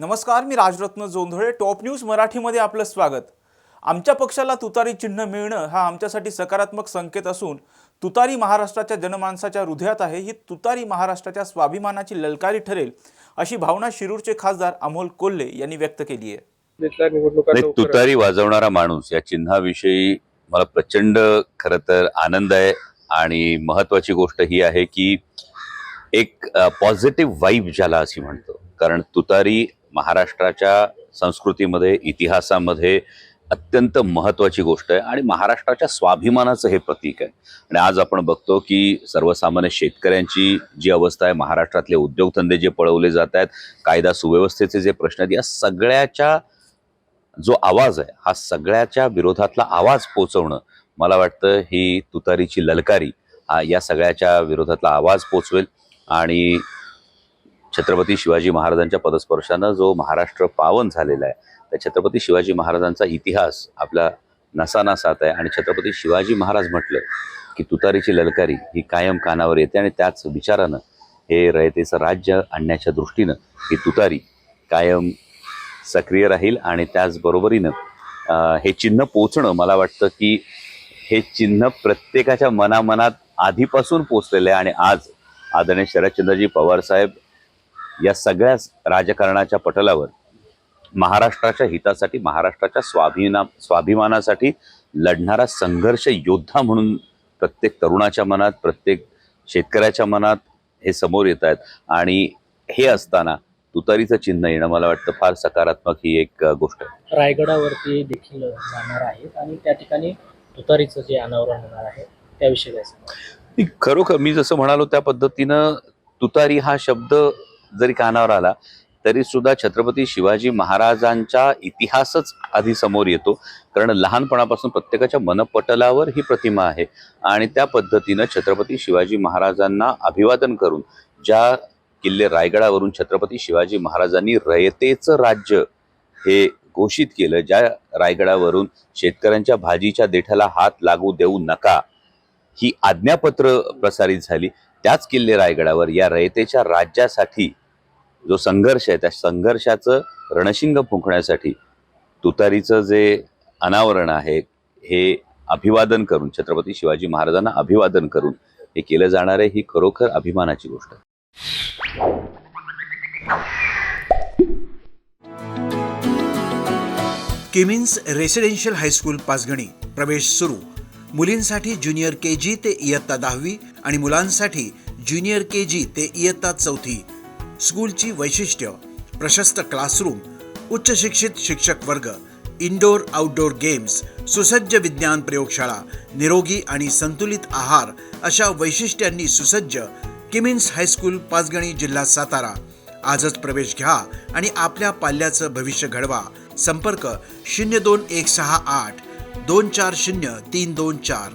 नमस्कार मी Rajratna Jondhale top news मराठीमध्ये आपलं स्वागत. आमच्या पक्षाला तुतारी चिन्ह मिळणं हा आमच्यासाठी सकारात्मक संकेत असून तुतारी महाराष्ट्राच्या जनमानसाच्या हृदयात आहे ही तुतारी महाराष्ट्राच्या स्वाभिमानाची ललकारी ठरेल अशी भावना शिरूरचे खासदार अमोल कोल्हे यांनी व्यक्त केली आहे. लवकर तुतारी वाजवणारा माणूस या चिन्हाविषयी मला प्रचंड खर तर आनंद आहे आणि महत्वाची गोष्ट ही आहे की एक पॉझिटिव्ह वाईब ज्याला अशी म्हणतो. कारण तुतारी महाराष्ट्राच्या संस्कृतीमध्ये इतिहासामध्ये अत्यंत महत्त्वाची गोष्ट आहे आणि महाराष्ट्राच्या स्वाभिमानाचं हे प्रतीक आहे. आणि आज आपण बघतो की सर्वसामान्य शेतकऱ्यांची जी अवस्था आहे महाराष्ट्रातले उद्योगधंदे जे पळवले जात आहेत कायदा सुव्यवस्थेचे जे प्रश्न आहेत या सगळ्याच्या जो आवाज आहे हा सगळ्याच्या विरोधातला आवाज पोचवणं मला वाटतं ही तुतारीची ललकारी हा या सगळ्याच्या विरोधातला आवाज पोचवेल. आणि छत्रपती शिवाजी महाराजांच्या पदस्पर्शानं जो महाराष्ट्र पावन झालेला आहे त्या छत्रपती शिवाजी महाराजांचा इतिहास आपला नसानासात आहे. आणि छत्रपती शिवाजी महाराज म्हटलं की तुतारीची ललकारी ही कायम कानावर येते आणि त्याच विचारानं हे रयतेचं राज्य आणण्याच्या दृष्टीनं ही तुतारी कायम सक्रिय राहील आणि त्याचबरोबरीनं हे चिन्ह पोचणं मला वाटतं की हे चिन्ह प्रत्येकाच्या मनामनात आधीपासून पोचलेलं आहे. आणि आज आदरणीय शरदचंद्रजी पवार साहेब या सगळ्याच राजकारणाच्या पटलावर महाराष्ट्राच्या हितासाठी महाराष्ट्राच्या स्वाभिना स्वाभिमानासाठी लढणारा संघर्ष योद्धा म्हणून प्रत्येक तरुणाच्या मनात प्रत्येक शेतकऱ्याच्या मनात हे समोर येत आहेत. आणि हे असताना तुतारीचं चिन्ह येणं मला वाटतं फार सकारात्मक ही एक गोष्ट आहे. रायगडावरती देखील जाणार आहेत आणि त्या ठिकाणी तुतारीचं जे अनावरण होणार आहे त्याविषयी खरोखर मी जसं म्हणालो त्या पद्धतीनं तुतारी हा शब्द जरी कानावर आला तरी सुद्धा छत्रपती शिवाजी महाराजांचा इतिहासच आधी समोर येतो. कारण लहानपणापासून प्रत्येकाच्या मनपटलावर ही प्रतिमा आहे. आणि त्या पद्धतीनं छत्रपती शिवाजी महाराजांना अभिवादन करून ज्या किल्ले रायगडावरून छत्रपती शिवाजी महाराजांनी रयतेचं राज्य हे घोषित केलं ज्या रायगडावरून शेतकऱ्यांच्या भाजीच्या देठाला हात लागू देऊ नका ही आज्ञापत्र प्रसारित झाली. त्याच किल्ले रायगडावर या रयतेच्या राज्यासाठी जो संघर्ष आहे त्या संघर्षाचं रणशिंग फुंकण्यासाठी तुतारीचं जे अनावरण आहे हे अभिवादन करून छत्रपती शिवाजी महाराजांना अभिवादन करून हे केलं जाणार आहे ही खरोखर अभिमानाची गोष्ट आहे. किमिन्स रेसिडेन्शियल हायस्कूल पाचगणी प्रवेश सुरू. मुलींसाठी ज्युनियर के जी ते इयत्ता दहावी आणि मुलांसाठी ज्युनियर के जी ते इयत्ता चौथी. स्कूलची वैशिष्ट्य प्रशस्त क्लासरूम उच्च शिक्षित शिक्षक वर्ग इनडोअर आउटडोर गेम्स सुसज्ज विज्ञान प्रयोगशाळा निरोगी आणि संतुलित आहार अशा वैशिष्ट्यांनी सुसज्ज किमिन्स हायस्कूल पाचगणी जिल्हा सातारा. आजच प्रवेश घ्या आणि आपल्या पाल्याचं भविष्य घडवा. संपर्क शून्य दोन एक सहा आठ दोन चार शून्य तीन दोन चार.